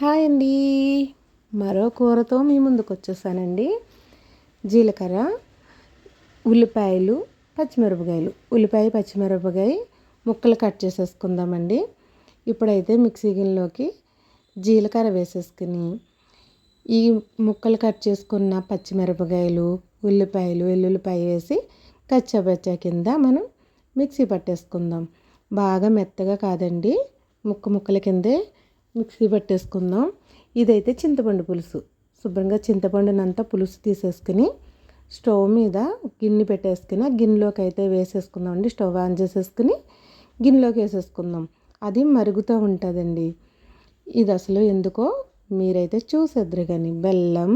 Hi అండి. మరో కూరతో మీ ముందుకు వచ్చేసానండి జీలకర్ర ఉల్లిపాయలు పచ్చిమిరపకాయలు. ఉల్లిపాయ పచ్చిమిరపకాయ ముక్కలు కట్ చేసేసుకుందామండి. ఇప్పుడైతే మిక్సీ గిన్నెలోకి జీలకర్ర వేసేసుకుని ఈ ముక్కలు కట్ చేసుకున్న పచ్చిమిరపకాయలు ఉల్లిపాయలు వెల్లుల్లిపాయ వేసి కచ్చాబచ్చా కింద మనం మిక్సీ పట్టేసుకుందాం. బాగా మెత్తగా కాదండి. ముక్క ముక్కల కిందే మిక్సీ పట్టేసుకుందాం. ఇదైతే చింతపండు పులుసు. శుభ్రంగా చింతపండునంతా పులుసు తీసేసుకుని స్టవ్ మీద గిన్నె పెట్టేసుకుని ఆ గిన్నెలోకి అయితే వేసేసుకుందామండి. స్టవ్ ఆన్ చేసేసుకుని గిన్నెలోకి వేసేసుకుందాం. అది మరుగుతూ ఉంటుందండి. ఇది అసలు ఎందుకో మీరైతే చూసేద్దరు కానీ బెల్లం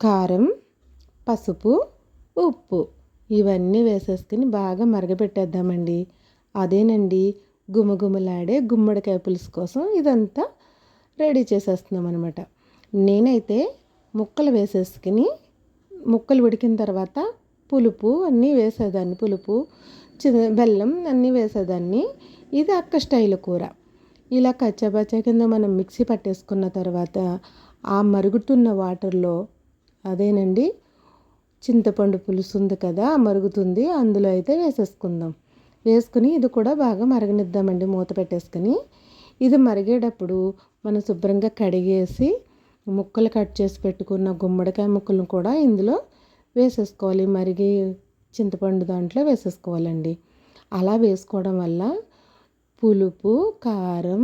కారం పసుపు ఉప్పు ఇవన్నీ వేసేసుకుని బాగా మరగపెట్టేద్దామండి. అదేనండి గుమగుమలాడే గుమ్మడికాయ పులుసు కోసం ఇదంతా రెడీ చేసేస్తున్నాం అనమాట నేనైతే ముక్కలు వేసేసుకుని ముక్కలు ఉడికిన తర్వాత పులుపు అన్నీ వేసేదాన్ని. పులుపు బెల్లం అన్నీ వేసేదాన్ని. ఇది అక్క స్టైల్ కూర. ఇలా కచ్చబచ్చ కింద మనం మిక్సీ పట్టేసుకున్న తర్వాత ఆ మరుగుతున్న వాటర్లో అదేనండి చింతపండు పులుసు ఉంది కదా మరుగుతుంది. అందులో అయితే వేసేసుకుందాం. వేసుకుని ఇది కూడా బాగా మరగనిద్దామండి. మూత పెట్టేసుకుని ఇది మరిగేటప్పుడు మనం శుభ్రంగా కడిగేసి ముక్కలు కట్ చేసి పెట్టుకున్న గుమ్మడికాయ ముక్కలను కూడా ఇందులో వేసేసుకోవాలి. మరిగి చింతపండు దాంట్లో వేసేసుకోవాలండి. అలా వేసుకోవడం వల్ల పులుపు కారం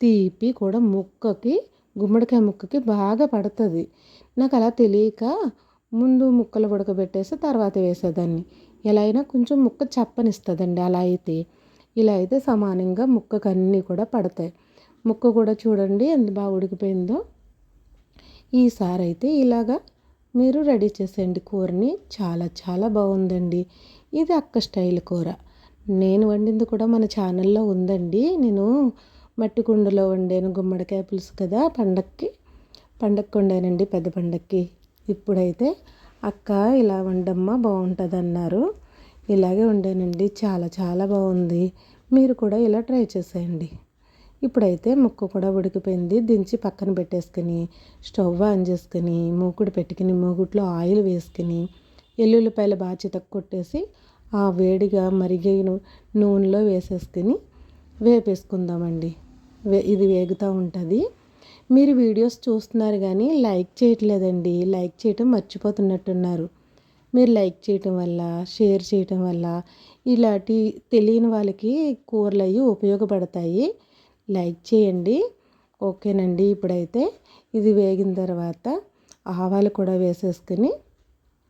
తీపి కూడా ముక్కకి గుమ్మడికాయ ముక్కకి బాగా పడుతుంది. నాకు అలా తెలియక ముందు ముక్కలు ఉడకబెట్టేసి తర్వాత వేసేదాన్ని. ఎలా అయినా కొంచెం ముక్క చప్పనిస్తుందండి. అలా అయితే ఇలా అయితే సమానంగా ముక్కకు అన్నీ కూడా పడతాయి. ముక్క కూడా చూడండి ఎంత బాగా ఉడికిపోయిందో. ఈసారి అయితే ఇలాగా మీరు రెడీ చేసేయండి కూరని. చాలా చాలా బాగుందండి. ఇది అక్క స్టైల్ కూర. నేను వండింది కూడా మన ఛానల్లో ఉందండి. నేను మట్టి కుండలో వండాను గుమ్మడికాయ పులుసు కదా పండక్కి. పండక్కి వండానండి పెద్ద పండక్కి. ఇప్పుడైతే అక్క ఇలా వండమ్మా బాగుంటుంది అన్నారు ఇలాగే వండానండి. చాలా చాలా బాగుంది. మీరు కూడా ఇలా ట్రై చేసేయండి. ఇప్పుడైతే ముక్క కూడా ఉడికిపోయింది. దించి పక్కన పెట్టేసుకుని స్టవ్ ఆన్ చేసుకుని మూకుడు పెట్టుకుని మూకుట్లో ఆయిల్ వేసుకుని బాగా బాధ్యత కొట్టేసి ఆ వేడిగా మరిగే నూనెలో వేసేసుకుని వేపేసుకుందామండి. వే ఇది వేగుతూ ఉంటుంది. మీరు వీడియోస్ చూస్తున్నారు కానీ లైక్ చేయట్లేదండి. లైక్ చేయటం మర్చిపోతున్నట్టున్నారు. మీరు లైక్ చేయటం వల్ల షేర్ చేయటం వల్ల ఇలాంటి తెలియని వాళ్ళకి కూరలు అవి ఉపయోగపడతాయి. లైక్ చేయండి. ఓకేనండి. ఇప్పుడైతే ఇది వేగిన తర్వాత ఆవాలు కూడా వేసేసుకుని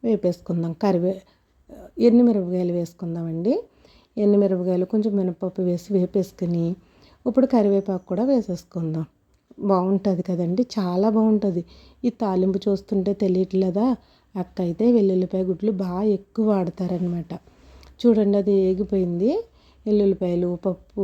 వేపేసుకుందాం. కరివే మిరపకాయలు వేసుకుందామండి. మిరపకాయలు కొంచెం మినపప్పు వేసి వేపేసుకుని ఇప్పుడు కరివేపాకు కూడా వేసేసుకుందాం. బాగుంటుంది కదండి. చాలా బాగుంటుంది. ఈ తాలింపు చూస్తుంటే తెలియట్లేదా? అక్క అయితే వెల్లుల్లిపాయ గుడ్లు బాగా ఎక్కువ వాడతారనమాట చూడండి అది ఏగిపోయింది. వెల్లుల్లిపాయలు పప్పు